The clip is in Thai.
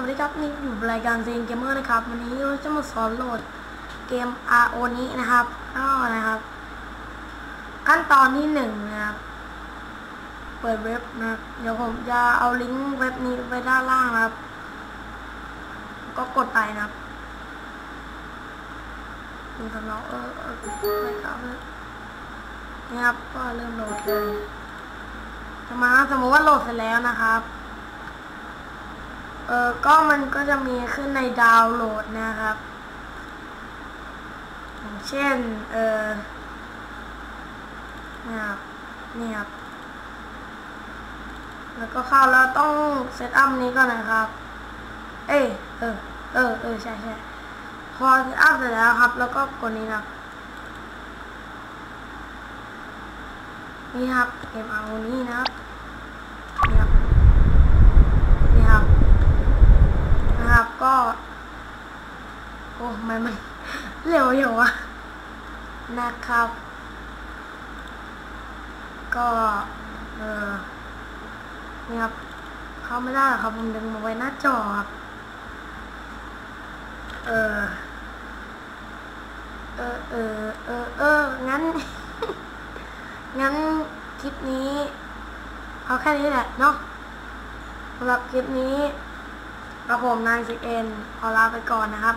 สวัสดีครับนี่อยู่รายการเซนเกมเมอร์นะครับ วันนี้เราจะมาสอนโหลดเกม RO นี้นะครับก็นะครับ ขั้นตอนที่หนึ่งนะครับ เปิดเว็บนะครับเดี๋ยวผมจะเอาลิงก์เว็บนี้ไว้ด้านล่างนะครับ ก็กดไปนะครับดูสำรองเออเออไม่ครับนี่ครับก็เริ่มโหลดเลยมมติสมมติว่าโหลดเสร็จแล้วนะครับ เออก็มันก็จะมีขึ้นในดาวน์โหลดนะครับ อย่างเช่น เออเนี่ยครับนี่ครับ แล้วก็เข้าแล้วต้องเซตอัพนี้ก่อนนะครับ เอ้เออ เออ เออ ใช่ใช่พอเซตอัพเสร็จแล้วครับ แล้วก็กดนี้นะครับนี่ครับเกมเอานี้นะครับ นี่ครับ นี่ครับ นะครับก็ โอ้ม่มันเร็วอยู่วะนะครับ ก็ เออนี่ครับ เข้าไม่ได้ครับ ผมดึงมาไว้หน้าจอครับ เออ เออ เออ เออ เออ งั้น งั้นคลิปนี้ เอาแค่นี้แหละเนาะสำหรับคลิปนี้กระผมนายสิเอ็นขอลาไปก่อนนะครับ